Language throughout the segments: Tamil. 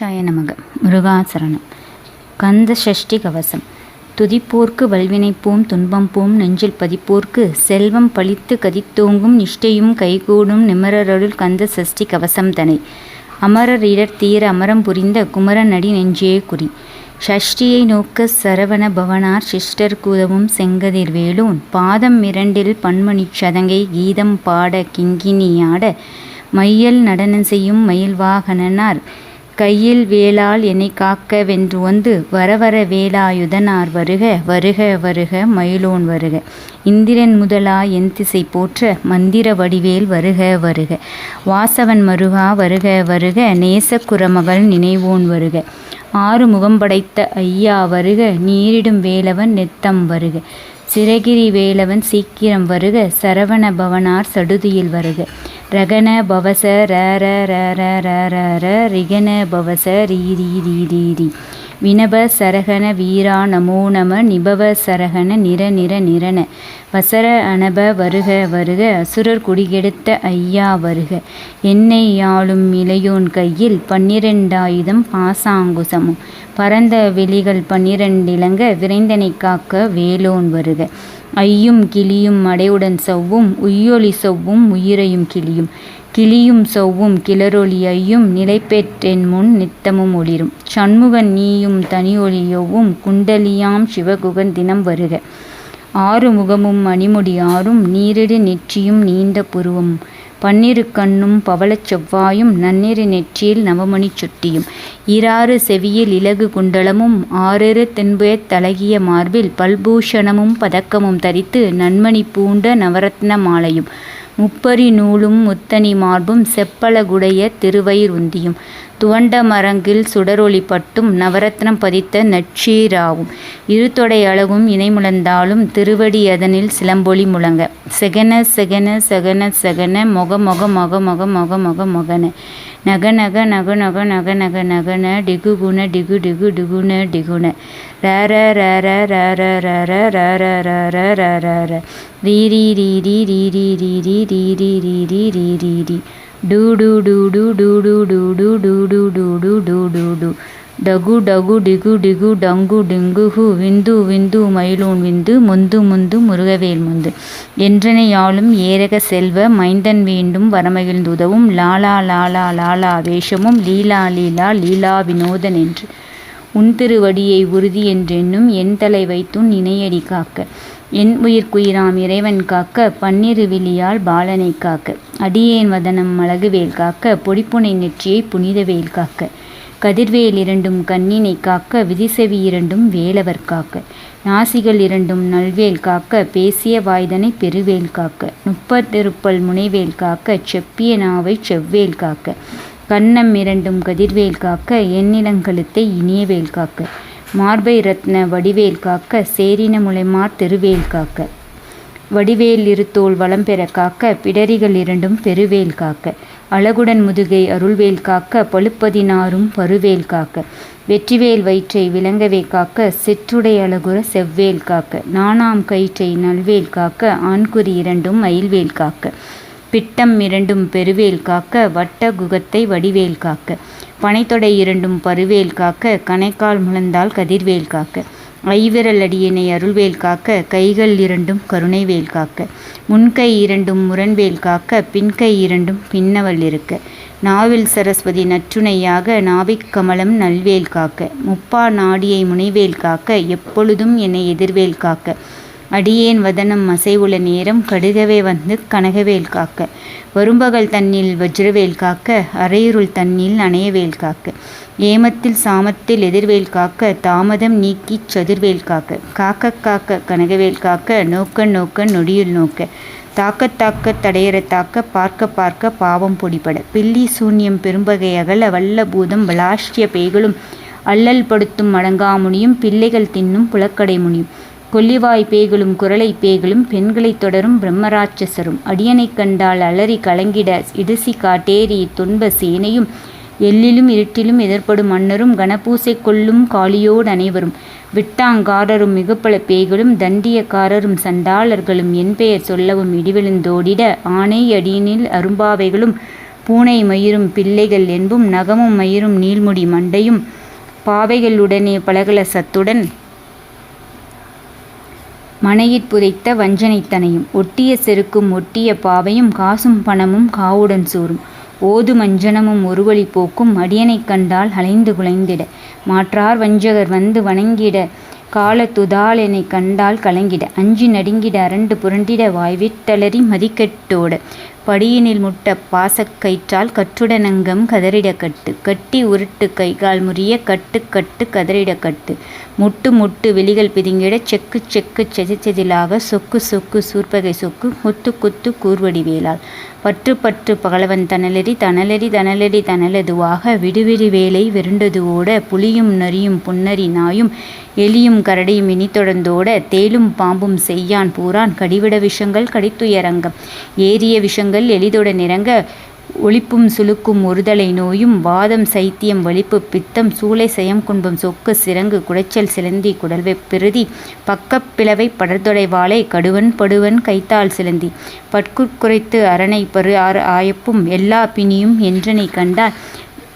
சாய நமக. முருகாசரணம். கந்த சஷ்டி கவசம். துதிப்போர்க்கு வல்வினை பூம் துன்பம் போம் நெஞ்சில் பதிப்போர்க்கு செல்வம் பழித்து கதித்தோங்கும் நிஷ்டையும் கைகூடும் நிமரருள் கந்த சஷ்டி கவசம் தனை. அமரர் இடர் தீர அமரம் புரிந்த குமரநடி அடி நெஞ்சே குறி. ஷஷ்டியை நோக்க சரவண பவனார் சிஷ்டர் கூதவும் செங்கதிர் வேலூன். பாதம் இரண்டில் பன்மணி சதங்கை கீதம் பாட கிங்கினியாட மையல் நடனம் செய்யும் மயில் வாகனனார் கையில் வேளால் என்னை காக்க வென்று வந்து வரவர வேலாயுதனார் வருக வருக வருக மயிலோன் வருக. இந்திரன் முதலா என் திசை போற்ற மந்திர வடிவேல் வருக வருக. வாசவன் மருகா வருக வருக. நேசக்குரமகள் நினைவோன் வருக. ஆறு முகம் படைத்த ஐயா வருக நீரிடும் வேலவன் நெத்தம் வருக. சிறகிரி வேலவன் சீக்கிரம் வருக சரவண பவனார் சடுதியில் வருக. ரகன பவச ர ரிகன பவச ரீ ரீ ரீ ரீ ரீ. வினப சரகண வீரா நமோ நம நிபவ சரகண நிற நிற நிரண. வசர அனப வருக வருக அசுரர் குடிகெடுத்த ஐயா வருக. என்னை யாழும் இளையோன் கையில் பன்னிரெண்டாயுதம் பாசாங்குசமும். பரந்த வெளிகள் பன்னிரண்டிலங்க விரைந்தனை காக்க வேலோன் வருக. ஐயும் கிளியும் அடையுடன் சவ்வும் உய்யொலி சவ்வும் உயிரையும் கிளியும். கிளியும் சொவ்வும் கிளரொளியையும் நிலைபெற்றென் முன் நித்தமும் ஒளிரும். சண்முகன் நீயும் தனியொளியொவ்வும் குண்டலியாம் சிவகுகன் தினம் வருக. ஆறு முகமும் மணிமுடி ஆறும் நீரிடு நெற்றியும் நீண்ட புருவமும் பன்னிரு கண்ணும் பவளச் செவ்வாயும் நன்னிரு நெற்றியில் நவமணி சுட்டியும். ஈராறு செவியில் இலகு குண்டலமும் ஆறிரு தென்புயத் தழகிய மார்பில் பல்பூஷணமும் பதக்கமும் தரித்து நன்மணி பூண்ட நவரத்ன மாலையும். முப்பரி நூலும் முத்தனி மார்பும் செப்பலகுடைய திருவயிர் உந்தியும். துவண்ட மரங்கில் சுடரொளி பட்டும் நவரத்னம் பதித்த நட்சீராவும். இருதொடை அழகும் இணைமுழந்தாலும் திருவடி அதனில் சிலம்பொலி முழங்க. செகன செகன செகன செகன மொக மொக மொக மொக மொக மொக மொகன. நக நக நக நக நக நக நகன டிகு குண டிகு டிகு டிகுன டிகுன ர ர ர ர ர ர ர ர ர ர ர ர ர ர ரீ ரீ ரீ ரீ ரீ ரீ ரீ ரீ ரீ ரீ ரீ ரீ ரீ ரீ ரீ டூ டூ டூ டூ டூ டூ டூ டூ டூ டூ டூ டூ டூ டூ டூ டகு டகு டிகு டிகு டங்கு டிங்கு ஹு விந்து விந்து மயிலூன் விந்து முந்து முந்து முருகவேல் முந்து. என்றனையாலும் ஏரக செல்வ மைந்தன் வேண்டும் வரமகிழ்ந்துதவும் லாலா லாலா லாலா வேஷமும் லீலா லீலா லீலா வினோதன் என்று. உன் திருவடியை உறுதி என்றென்னும் என் தலை வைத்துன் இணையடி காக்க. என் உயிர்க்குயிராம் இறைவன் காக்க பன்னிரு விழியால் பாலனை காக்க. அடியேன் வதனம் அழகுவேல் காக்க பொடிப்புனை நெற்றியை புனிதவேல் காக்க. கதிர்வேல் இரண்டும் கண்ணினை காக்க விதிசெவி இரண்டும் வேலவர் காக்க. நாசிகள் இரண்டும் நல்வேல் காக்க பேசிய வாய்தனை பெருவேல் காக்க. நுப்பத்திருப்பல் முனைவேல் காக்க செப்பிய நாவை செவ்வேல் காக்க. கன்னம் இரண்டும் கதிர்வேல் காக்க எண்ணிலங்கழுத்தை இனியவேல் காக்க. மார்பை ரத்ன வடிவேல் காக்க சேரின முளைமார் திருவேல் காக்க. வடிவேல் இருத்தோல் வளம் பெற காக்க பிடரிகள் இரண்டும் பெருவேல் காக்க. அழகுடன் முதுகை அருள்வேல் காக்க பழுப்பதினாரும் பருவேல் காக்க. வெற்றிவேல் வயிற்றை விளங்கவே காக்க சிற்றுடை அழகுற செவ்வேல் காக்க. நாணாம் கயிற்றை நல்வேல் காக்க ஆண்குறி இரண்டும் மயில்வேல் காக்க. பிட்டம் இரண்டும் பெருவேல் காக்க வட்ட குகத்தை வடிவேல் காக்க. பனைத்தொடை இரண்டும் பருவேல் காக்க கணைக்கால் முழந்தால் கதிர்வேல் காக்க. ஐவிரல் அடியினை அருள்வேல் காக்க கைகள் இரண்டும் கருணைவேல் காக்க. முன்கை இரண்டும் முரண்வேல் காக்க பின்கை இரண்டும் பின்னவல் இருக்க. நாவில் சரஸ்வதி நற்றுணையாக நாவிக் கமலம் நல்வேல் காக்க. முப்பா நாடியை முனைவேல் காக்க எப்பொழுதும் என்னை எதிர்வேல் காக்க. அடியேன் வதனம் அசைவுள்ள நேரம் கடுகவே வந்து கனகவேல் காக்க. வரும்பகல் தன்னில் வஜ்ரவேல் காக்க அரையுருள் தன்னில் அணையவேல் காக்க. ஏமத்தில் சாமத்தில் எதிர்வேல் காக்க தாமதம் நீக்கி சதுர்வேல் காக்க. காக்க காக்க கனகவேல் காக்க நோக்க நோக்க நொடியில் நோக்க. தாக்க தாக்க தடையற தாக்க பார்க்க பார்க்க பாவம் பொடிபட. பில்லி சூன்யம் பெரும்பகை அகல வல்ல பூதம் பலாஷ்ய பேய்களும் அல்லல் படுத்தும் அடங்காமுனியும் பிள்ளைகள் தின்னும் புலக்கடை முனியும். கொல்லிவாய் பேய்களும் குரலை பேய்களும் பெண்களைத் தொடரும் பிரம்மராட்சசரும். அடியனைக் கண்டால் அலறி கலங்கிட இடுசி காட்டேரி துன்ப சேனையும் எல்லிலும் இருட்டிலும் எதிர்ப்படும் மன்னரும் கனபூசை கொள்ளும் காளியோடு அனைவரும். விட்டாங்காரரும் மிகப்பல பேய்களும் தண்டியக்காரரும் சண்டாளர்களும் என் பெயர் சொல்லவும் இடிவிழுந்தோடிட ஆனை அடியினில் அரும்பாவைகளும் பூனை மயிரும் பிள்ளைகள் என்பும் நகமும் மயிரும் நீள்முடி மண்டையும் பாவைகளுடனே பலகல சத்துடன் மனையிற் புதைத்த வஞ்சனைத்தனையும் ஒட்டிய செருக்கும் ஒட்டிய பாவையும் காசும் பணமும் காவுடன் சோறும். ஓது மஞ்சனமும் ஒருவழி போக்கும் அடியனைக் கண்டால் அலைந்து குலைந்திட. மாற்றார் வஞ்சகர் வந்து வணங்கிட காலத்துதாலெனைக் கண்டால் கலங்கிட. அஞ்சி நடுங்கிட அரண்டு புரண்டிட வாய்விட்டலறி மதிக்கெட்டோட. படியினில் முட்ட பாசக்கயிற்றால் கற்றுடனங்கம் கதறிடக்கட்டு. கட்டி உருட்டு கைகால் முறிய கட்டு கட்டு கதறிடக்கட்டு. முட்டு முட்டு விழிகள் பிதுங்கிட செக்கு செக்கு செதிச்செதிலாக சொக்கு சொக்கு சூர்பகை சொக்கு குத்து குத்து கூர்வடி வேலால் பற்று பற்று பகலவன் தனலெறி தனலெறி தனலெறி தனலதுவாக விடுவிடு வேலை வெருண்டதுவோட புலியும் நரியும் புன்னரி நாயும் எலியும் கரடியும் இனித்தொடர்ந்தோட தேலும் பாம்பும் செய்யான் பூரான் கடிவிட விஷங்கள் கடித்துயரங்கம். ஏறிய விஷங்கள் எளிதொட நிறங்க ஒளிப்பும் சுழுக்கும் ஒருதலை நோயும் வாதம் சைத்தியம் வலிப்பு பித்தம் சூளை செயம் குன்பம் சொக்கு சிறங்கு குடைச்சல் சிலந்தி குடல்வை பிரதி பக்கப் பிளவை படர்தொடை வாழை கடுவன் படுவன் கைத்தால் சிலந்தி. பட்குறைத்து குரைத்து அரணை பரு ஆயப்பும் எல்லா பிணியும் என்றனை கண்டால்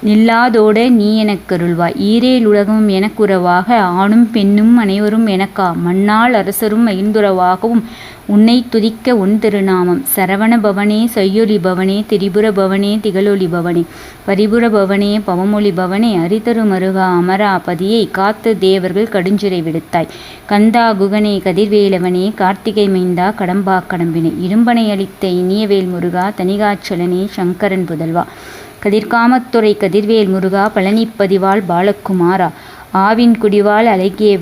நில்லாதோட நீ எனக்கருள்வாய் ஈரேல் உலகமும் எனக்குறவாக ஆணும் பெண்ணும் அனைவரும் எனக்கா. மண்ணால் அரசரும் மகிழ்ந்துறவாகவும் உன்னை துதிக்க உன் திருநாமம். சரவண பவனே செய்யொலி பவனே திரிபுர பவனே திகழொலி பவனே. பரிபுர பவனே பவமொழி பவனே அரிதரு மருகா அமராபதியை காத்து தேவர்கள் கடுஞ்சிறை விடுத்தாய். கந்தா குகனே கதிர்வேலவனே கார்த்திகை மைந்தா கடம்பா கடம்பினை. இரும்பனை அளித்த இனியவேல் முருகா தனிகாச்சலனே சங்கரன் புதல்வா. கதிர்காமத்துறை கதிர்வேல் முருகா பழனிப்பதிவாள் பாலகுமாரா ஆவின் குடிவாள் அழகிய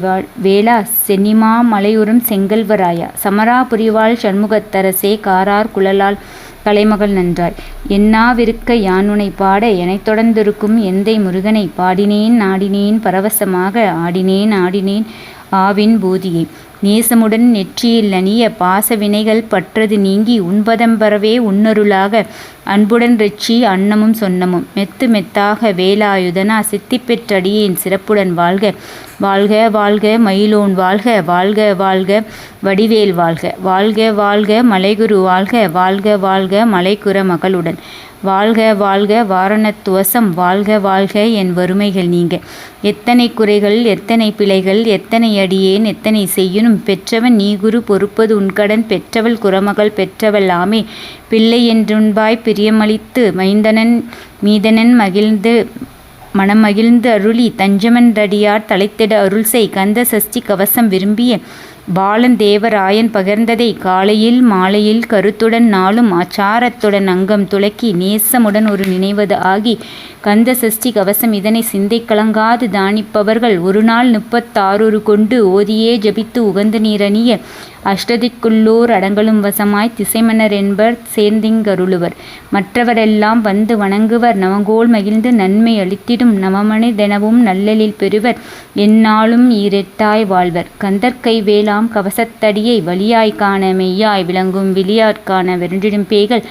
வேளா சென்னிமா மலையுறும் செங்கல்வராயா சமராபுரிவாள் சண்முகத்தரசே காரார் குழலால் கலைமகள் நன்றாய். என்னாவிருக்க யானுனை பாட எனைத் தொடர்ந்திருக்கும் எந்தை முருகனை பாடினேன் நாடினேன் பரவசமாக ஆடினேன் ஆடினேன் ஆவின் பூதியை. நேசமுடன் நெற்றியில் அணிய பாச வினைகள் பற்றது நீங்கி உண்பதம்பரவே உன்னருளாக அன்புடன் ரிச்சி அன்னமும் சொன்னமும். மெத்து மெத்தாக வேலாயுதனா சித்தி பெற்றடியின் சிறப்புடன் வாழ்க. வாழ்க வாழ்க மயிலோன் வாழ்க. வாழ்க வாழ்க வடிவேல் வாழ்க. வாழ்க வாழ்க மலைகுரு வாழ்க. வாழ்க வாழ்க மலைக்குற மகளுடன். வாழ்க வாழ்க வாரணத்துவசம் வாழ்க வாழ்க என் வறுமைகள் நீங்க. எத்தனை குறைகள் எத்தனை பிழைகள் எத்தனை அடியேன் எத்தனை செய்யணும் பெற்றவன் நீ குரு பொறுப்பது உன்கடன் பெற்றவள் குரமகள் பெற்றவள் ஆமே. பிள்ளை என்றுன்பாய் பிரியமளித்து மைந்தனன் மீதனன் மகிழ்ந்து மனமகிழ்ந்து அருளி தஞ்சமன்றடியார் தலைத்திட அருள் செய் கந்த சஷ்டி கவசம் விரும்பிய பாலன் தேவராயன் பகிர்ந்ததை காலையில் மாலையில் கருத்துடன் நாளும் ஆச்சாரத்துடன் அங்கம் துளக்கி நேசமுடன் ஒரு நினைவது ஆகி கந்த சஷ்டி கவசம் இதனை சிந்தை கலங்காது தானிப்பவர்கள் ஒரு நாள் முப்பத்தாறொரு கொண்டு ஓதியே ஜபித்து உகந்த நீரணிய அஷ்டதிக்குள்ளோர் அடங்கலும் வசமாய் திசைமன்னர் என்பர் சேர்ந்திங்கருளுவர். மற்றவரெல்லாம் வந்து வணங்குவர் நவங்கோல் மகிழ்ந்து நன்மை அளித்திடும் நவமணிதெனவும் நல்லலில் பெறுவர் எந்நாளும் ஈரெட்டாய் வாழ்வர். கந்தற்கை எல்லாம் கவசத்தடியை வலியாய் காண மெய்யாய் விளங்கும் விளியாற்கான வென்றிடும் பேய்கள்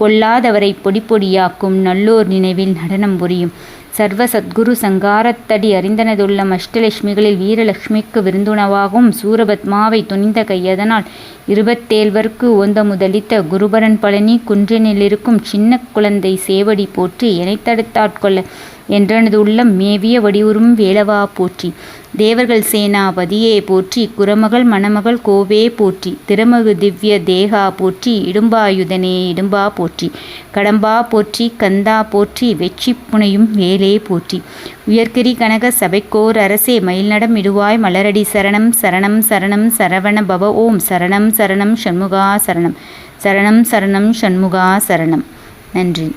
பொல்லாதவரை பொடி பொடியாக்கும் நல்லோர் நினைவில் நடனம் புரியும். சர்வ சத்குரு சங்காரத்தடி அறிந்தனதுள்ள அஷ்டலட்சுமிகளில் வீரலட்சுமிக்கு விருந்துணவாகவும் சூரபத்மாவை துணிந்த கையதனால் இருபத்தேழ்வர்க்கு ஓந்த முதலித்த குருபரன் பழனி குன்றினிலிருக்கும் சின்ன குழந்தை சேவடி போற்றி எனைத்தடுத்தாட்கொள்ள என்றனது உள்ளம் மேவிய வடிவுறும் வேலவா போற்றி. தேவர்கள் சேனாபதியே போற்றி குரமகள் மணமகள் கோவே போற்றி திருமகு திவ்ய தேகா போற்றி இடும்பாயுதனே இடும்பா போற்றி கடம்பா போற்றி கந்தா போற்றி வெற்றி புனையும் வேலே போற்றி. உயர்கிரி கனக சபைக்கோர் அரசே மயில்நடம் இடுவாய் மலரடி சரணம் சரணம் சரணம் சரவண பவ ஓம் சரணம் சரணம் சண்முகா சரணம். சரணம் சரணம் சண்முகா சரணம். நன்றி.